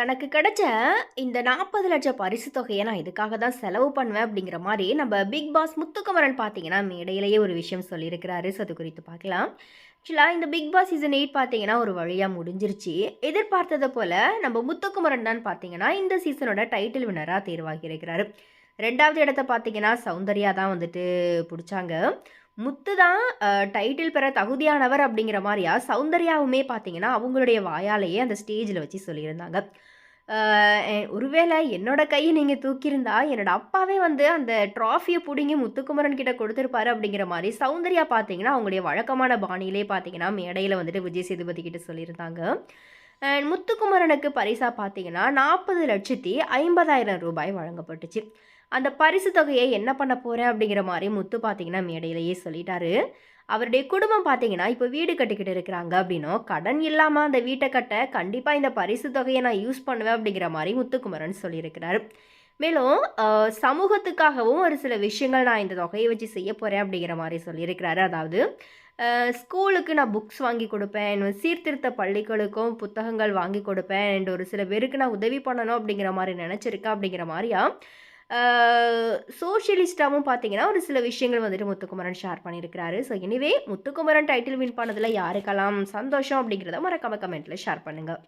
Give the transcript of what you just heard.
தனக்கு கிடைச்ச இந்த நாற்பது லட்சம் பரிசு தொகையை நான் இதுக்காக தான் செலவு பண்ணுவேன் அப்படிங்கிற மாதிரி நம்ம பிக் பாஸ் முத்துக்குமரன் பார்த்தீங்கன்னா மேடையிலேயே ஒரு விஷயம் சொல்லியிருக்கிறாரு. ஸோ அது குறித்து பார்க்கலாம். ஆக்சுவலாக இந்த பிக் பாஸ் சீசன் எயிட் பார்த்தீங்கன்னா ஒரு வழியாக முடிஞ்சிருச்சு. எதிர்பார்த்ததை போல் நம்ம முத்துக்குமரன் தான் பார்த்தீங்கன்னா இந்த சீசனோட டைட்டில் வினராக தேர்வாகி இருக்கிறாரு. ரெண்டாவது இடத்த பார்த்தீங்கன்னா சௌந்தர்யா தான் வந்துட்டு பிடிச்சாங்க. முத்து தான் டைட்டில் பெற தகுதியானவர் அப்படிங்கிற மாதிரியா? சௌந்தர்யாவுமே பார்த்தீங்கன்னா அவங்களுடைய வாயாலேயே அந்த ஸ்டேஜில் வச்சு சொல்லியிருந்தாங்க. ஒருவேளை என்னோட கையை நீங்கள் தூக்கியிருந்தா என்னோட அப்பாவே வந்து அந்த ட்ராஃபியை பிடுங்கி முத்துக்குமரன் கிட்ட கொடுத்துருப்பாரு அப்படிங்கிற மாதிரி சௌந்தர்யா பார்த்தீங்கன்னா அவங்களுடைய வழக்கமான பாணியிலே பார்த்தீங்கன்னா மேடையில் வந்துட்டு விஜய் சேதுபதி கிட்ட சொல்லியிருந்தாங்க. முத்துக்குமரனுக்கு பரிசாக பார்த்தீங்கன்னா நாற்பது லட்சத்தி ஐம்பதாயிரம் ரூபாய் வழங்கப்பட்டுச்சு. அந்த பரிசு தொகையை என்ன பண்ண போகிறேன் அப்படிங்கிற மாதிரி முத்து பார்த்தீங்கன்னா மேடையிலேயே சொல்லிட்டாரு. அவருடைய குடும்பம் பார்த்தீங்கன்னா இப்போ வீடு கட்டிக்கிட்டு இருக்கிறாங்க அப்படின்னும் கடன் இல்லாமல் அந்த வீட்டை கட்ட கண்டிப்பாக இந்த பரிசு தொகையை நான் யூஸ் பண்ணுவேன் அப்படிங்கிற மாதிரி முத்துக்குமரன் சொல்லியிருக்கிறாரு. மேலும் சமூகத்துக்காகவும் ஒரு சில விஷயங்கள் நான் இந்த தொகையை வச்சு செய்ய போகிறேன் அப்படிங்கிற மாதிரி சொல்லியிருக்கிறாரு. அதாவது ஸ்கூலுக்கு நான் புக்ஸ் வாங்கி கொடுப்பேன் சீர்திருத்த பள்ளிகளுக்கும் புத்தகங்கள் வாங்கி கொடுப்பேன் அண்ட் ஒரு சில பேருக்கு நான் உதவி பண்ணணும் அப்படிங்கிற மாதிரி நினச்சிருக்கேன் அப்படிங்கிற மாதிரியா? சோஷியலிஸ்டாகவும் பார்த்தீங்கன்னா ஒரு சில விஷயங்கள் வந்துட்டு முத்துக்குமரன் ஷேர் பண்ணியிருக்கிறாரு. So anyway Muthukumaran title win பண்ணதில் யாருக்கெல்லாம் சந்தோஷம் அப்படிங்கிறத மறக்காம கமெண்ட்டில் ஷேர் பண்ணுங்கள்